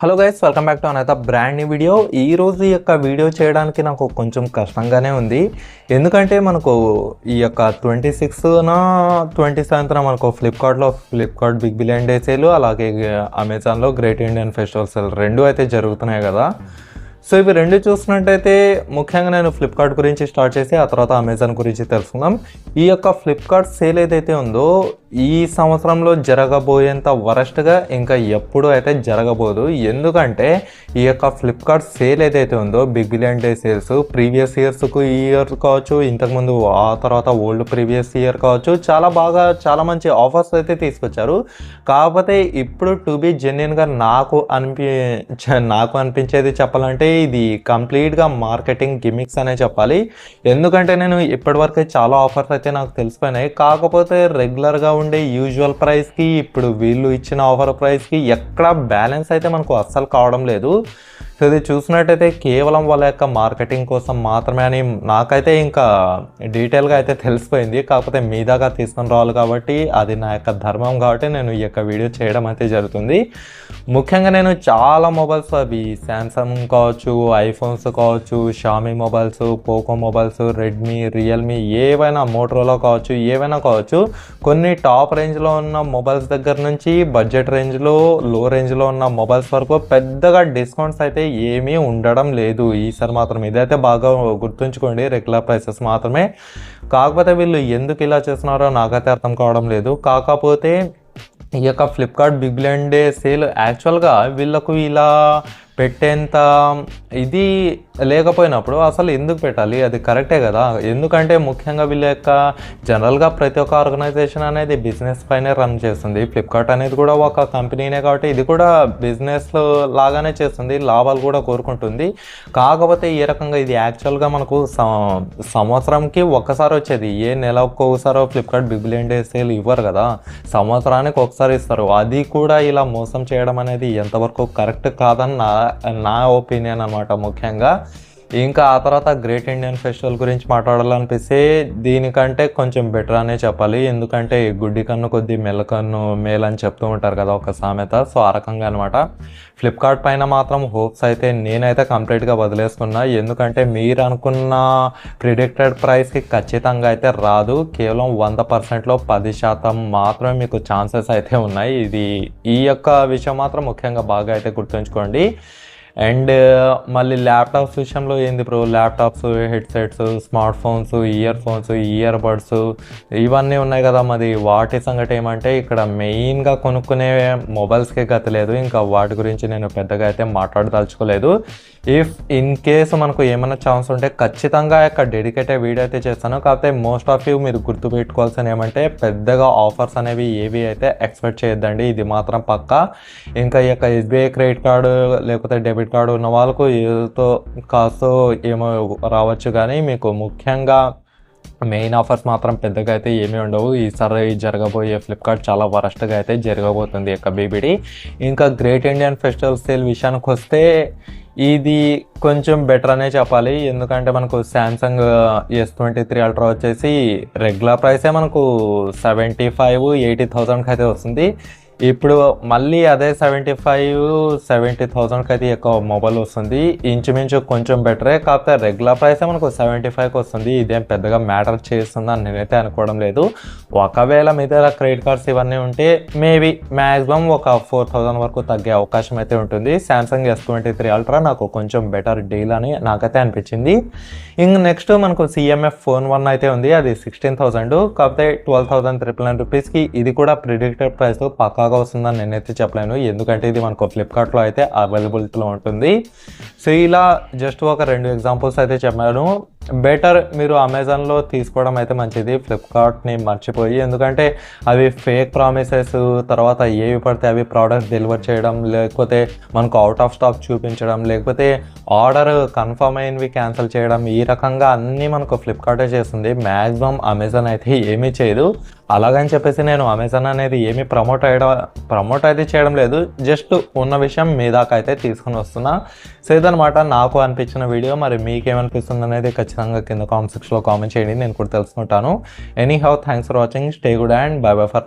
Hello guys welcome back to అనత brand new video ఈ రోజు ఈ యొక్క వీడియో చేయడానికి నాకు కొంచెం కష్టంగానే ఉంది. ఎందుకంటే మనకు ఈ యొక్క ట్వంటీ సిక్స్న ట్వంటీ సెవెంత్న మనకు ఫ్లిప్కార్ట్లో Flipkart big billion day sale అలాగే అమెజాన్లో గ్రేట్ ఇండియన్ ఫెస్టివల్ సేల్ రెండు అయితే జరుగుతున్నాయి కదా. సో ఇవి రెండు చూసినట్టయితే ముఖ్యంగా నేను ఫ్లిప్కార్ట్ గురించి స్టార్ట్ చేసి ఆ తర్వాత అమెజాన్ గురించి తెలుసుకుందాం. ఈ యొక్క ఫ్లిప్కార్ట్ సేల్ ఏదైతే ఉందో ఈ సంవత్సరంలో జరగబోయేంత వరస్ట్గా ఇంకా ఎప్పుడూ అయితే జరగబోదు. ఎందుకంటే ఈ యొక్క ఫ్లిప్కార్ట్ సేల్ ఏదైతే ఉందో big billion day sales previous ఇయర్స్కు ఈ ఇయర్ కావచ్చు ఇంతకుముందు ఆ తర్వాత ఓల్డ్ ప్రీవియస్ ఇయర్ కావచ్చు చాలా బాగా చాలా మంచి ఆఫర్స్ అయితే తీసుకొచ్చారు. కాకపోతే ఇప్పుడు టు బి జెన్యున్గా నాకు అనిపి నాకు అనిపించేది చెప్పాలంటే ఇది కంప్లీట్గా మార్కెటింగ్ గిమిక్స్ అనే చెప్పాలి. ఎందుకంటే నేను ఇప్పటివరకు చాలా ఆఫర్స్ అయితే నాకు తెలిసిపోయినాయి. కాకపోతే రెగ్యులర్గా ఉండే యూజువల్ ప్రైస్కి ఇప్పుడు వీళ్ళు ఇచ్చిన ఆఫర్ ప్రైస్కి ఎక్కడ బ్యాలెన్స్ అయితే మనకు అస్సలు కావడం లేదు. సో ఇది చూసినట్టయితే కేవలం వాళ్ళ యొక్క మార్కెటింగ్ కోసం మాత్రమే అని నాకైతే ఇంకా డీటెయిల్గా అయితే తెలిసిపోయింది. కాకపోతే మీ దాకా తీసుకొని రావాలి కాబట్టి అది నా యొక్క ధర్మం కాబట్టి నేను ఈ యొక్క వీడియో చేయడం అయితే జరుగుతుంది. ముఖ్యంగా నేను చాలా మొబైల్స్ అవి శాంసంగ్ కావచ్చు ఐఫోన్స్ కావచ్చు Xiaomi mobiles Poco mobiles Redmi Realme ఏవైనా మోటరోలా కావచ్చు ఏవైనా కావచ్చు కొన్ని టాప్ రేంజ్లో ఉన్న మొబైల్స్ దగ్గర నుంచి బడ్జెట్ రేంజ్లో లో రేంజ్లో ఉన్న మొబైల్స్ వరకు పెద్దగా డిస్కౌంట్స్ అయితే ఏమీ ఉండడం లేదు. ఈసారి మాత్రం ఇదైతే బాగా గుర్తుంచుకోండి. రెగ్యులర్ ప్రైసెస్ మాత్రమే. కాకపోతే వీళ్ళు ఎందుకు ఇలా చేస్తున్నారో నాకైతే అర్థం కావడం లేదు. కాకపోతే ఈ యొక్క ఫ్లిప్కార్ట్ బిగ్ బిలియన్ సేల్ యాక్చువల్గా వీళ్ళకు ఇలా పెట్టేంత ఇది లేకపోయినప్పుడు అసలు ఎందుకు పెట్టాలి? అది కరెక్టే కదా. ఎందుకంటే ముఖ్యంగా వీళ్ళ యొక్క జనరల్గా ప్రతి ఒక్క ఆర్గనైజేషన్ అనేది బిజినెస్ పైనే రన్ చేస్తుంది. ఫ్లిప్కార్ట్ అనేది కూడా ఒక కంపెనీనే కాబట్టి ఇది కూడా బిజినెస్ లాగానే చేస్తుంది. లాభాలు కూడా కోరుకుంటుంది. కాకపోతే ఈ రకంగా ఇది యాక్చువల్గా మనకు సంవత్సరంకి ఒక్కసారి వచ్చేది. ఏ నెల ఒక్కొక్కసారో Flipkart big billion day sale ఇవ్వరు కదా. సంవత్సరానికి ఒకసారి ఇస్తారు. అది కూడా ఇలా మోసం చేయడం అనేది ఎంతవరకు కరెక్ట్ కాదని నా నా ఒపీనియన్ అనమాట ముఖ్యంగా. ఇంకా ఆ తర్వాత గ్రేట్ ఇండియన్ ఫెస్టివల్ గురించి మాట్లాడాలనిపిస్తే దీనికంటే కొంచెం బెటర్ అనే చెప్పాలి. ఎందుకంటే గుడ్డి కన్ను కొద్ది మెల్లకన్ను మేల్ అని చెప్తూ ఉంటారు కదా ఒక సామెత. సో ఆ రకంగా అనమాట ఫ్లిప్కార్ట్ పైన మాత్రం హోప్స్ అయితే నేనైతే కంప్లీట్గా వదిలేసుకున్నా. ఎందుకంటే మీరు అనుకున్న ప్రిడిక్టెడ్ ప్రైస్కి ఖచ్చితంగా అయితే రాదు. కేవలం వంద పర్సెంట్లో పది శాతం మాత్రమే మీకు ఛాన్సెస్ అయితే ఉన్నాయి. ఇది ఈ యొక్క విషయం మాత్రం ముఖ్యంగా బాగా అయితే గుర్తుంచుకోండి. అండ్ uh, మళ్ళీ ల్యాప్టాప్స్ విషయంలో ఏంది bro? Laptops headsets smartphones earphones earbuds ఇవన్నీ ఉన్నాయి కదా మరి. వాటి సంగతి ఏమంటే ఇక్కడ మెయిన్గా కొనుక్కునే మొబైల్స్కే గతి లేదు. ఇంకా వాటి గురించి నేను పెద్దగా అయితే మాట్లాడదలుచుకోలేదు. ఇఫ్ ఇన్ కేస్ మనకు ఏమైనా ఛాన్స్ ఉంటే ఖచ్చితంగా యొక్క డెడికేటెడ్ వీడియో అయితే చేస్తాను. కాకపోతే మోస్ట్ ఆఫ్ యూ మీరు గుర్తుపెట్టుకోవాల్సిన ఏమంటే పెద్దగా ఆఫర్స్ అనేవి ఏవి అయితే ఎక్స్పెక్ట్ చేయొద్దండి. ఇది మాత్రం పక్కా. ఇంకా ఈ యొక్క ఎస్బీఐ క్రెడిట్ కార్డు లేకపోతే డెబిట్ కార్డు ఉన్న వాళ్ళకు ఏదో కాస్త ఏమో రావచ్చు కానీ మీకు ముఖ్యంగా మెయిన్ ఆఫర్స్ మాత్రం పెద్దగా అయితే ఏమీ ఉండవు. ఈసారి జరగబోయే ఫ్లిప్కార్ట్ చాలా వరస్ట్గా అయితే జరగబోతుంది యొక్క బీబీడీ ఇంకా గ్రేట్ ఇండియన్ ఫెస్టివల్ సేల్ విషయానికి వస్తే ఇది కొంచెం బెటర్ అనే చెప్పాలి. ఎందుకంటే మనకు Samsung S twenty three ultra వచ్చేసి రెగ్యులర్ ప్రైసే మనకు సెవెంటీ ఫైవ్ ఎయిటీ థౌసండ్కి అయితే వస్తుంది. ఇప్పుడు మళ్ళీ అదే సెవెంటీ ఫైవ్ సెవెంటీ థౌసండ్కి అయితే ఎక్కువ మొబైల్ వస్తుంది. ఇంచుమించు కొంచెం బెటరే కాకపోతే రెగ్యులర్ ప్రైస్ మనకు సెవెంటీ ఫైవ్కి వస్తుంది. ఇదేం పెద్దగా మ్యాటర్ చేస్తుందని నేనైతే అనుకోవడం లేదు. ఒకవేళ మీ దగ్గర క్రెడిట్ కార్డ్స్ ఇవన్నీ ఉంటే మేబీ మ్యాక్సిమం ఒక ఫోర్ థౌసండ్ వరకు తగ్గే అవకాశం అయితే ఉంటుంది. Samsung S twenty three ultra నాకు కొంచెం బెటర్ డీల్ అని నాకైతే అనిపించింది. ఇంక నెక్స్ట్ మనకు సిఎంఎఫ్ ఫోన్ వన్ అయితే ఉంది. అది సిక్స్టీన్ థౌసండ్ కాకపోతే ట్వెల్వ్ థౌసండ్ త్రిపుల్ నైన్ రూపీస్కి ఇది కూడా ప్రిడిక్టెడ్ ప్రైస్ బాగా వస్తుందని నేనైతే చెప్పలేను. ఎందుకంటే ఇది మనకు ఫ్లిప్కార్ట్లో అయితే అవైలబిలిటీలో ఉంటుంది. సో ఇలా జస్ట్ ఒక రెండు ఎగ్జాంపుల్స్ అయితే చెప్పాను. బెటర్ మీరు అమెజాన్లో తీసుకోవడం అయితే మంచిది. ఫ్లిప్కార్ట్ని మర్చిపోయి ఎందుకంటే అవి ఫేక్ ప్రామిసెస్ తర్వాత ఏవి పడితే అవి ప్రోడక్ట్ డెలివర్ చేయడం లేకపోతే మనకు అవుట్ ఆఫ్ స్టాక్ చూపించడం లేకపోతే ఆర్డర్ కన్ఫర్మ్ అయినవి క్యాన్సిల్ చేయడం ఈ రకంగా అన్నీ మనకు ఫ్లిప్కార్టే చేస్తుంది. మ్యాక్సిమం అమెజాన్ అయితే ఏమీ చేయదు. అలాగని చెప్పేసి నేను అమెజాన్ అనేది ఏమి ప్రమోట్ అయ్యడం ప్రమోట్ అయితే చేయడం లేదు. జస్ట్ ఉన్న విషయం మీ దాకా అయితే తీసుకుని వస్తున్నా. సో ఇదనమాట నాకు అనిపించిన వీడియో. మరి మీకేమనిపిస్తుంది అనేది ఖచ్చితంగా కింద కామెంట్ సెక్షన్లో కామెంట్ చేయండి. నేను కూడా తెలుసుకుంటాను. Anyhow thanks for watching stay good and bye bye for